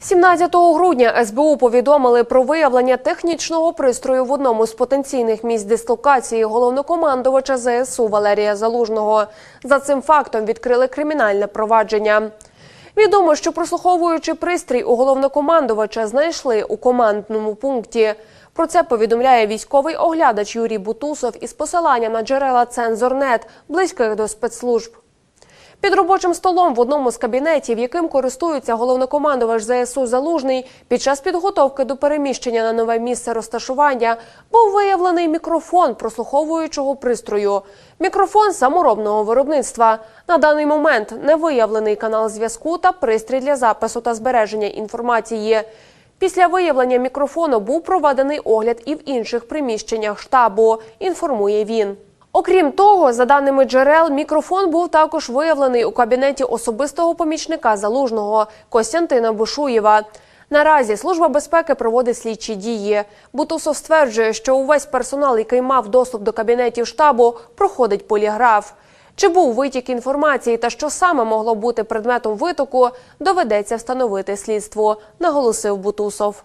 17 грудня СБУ повідомили про виявлення технічного пристрою в одному з потенційних місць дислокації головнокомандувача ЗСУ Валерія Залужного. За цим фактом відкрили кримінальне провадження. Відомо, що прослуховуючи пристрій у головнокомандувача знайшли у командному пункті. Про це повідомляє військовий оглядач Юрій Бутусов із посиланням на джерела Цензорнет, близьких до спецслужб. Під робочим столом в одному з кабінетів, яким користується головнокомандувач ЗСУ Залужний, під час підготовки до переміщення на нове місце розташування був виявлений мікрофон прослуховуючого пристрою. Мікрофон саморобного виробництва. На даний момент не виявлений канал зв'язку та пристрій для запису та збереження інформації. Після виявлення мікрофону був проведений огляд і в інших приміщеннях штабу, інформує він. Окрім того, за даними джерел, мікрофон був також виявлений у кабінеті особистого помічника залужного Костянтина Бушуєва. Наразі служба безпеки проводить слідчі дії. Бутусов стверджує, що увесь персонал, який мав доступ до кабінетів штабу, проходить поліграф. Чи був витік інформації та що саме могло бути предметом витоку, доведеться встановити слідство, наголосив Бутусов.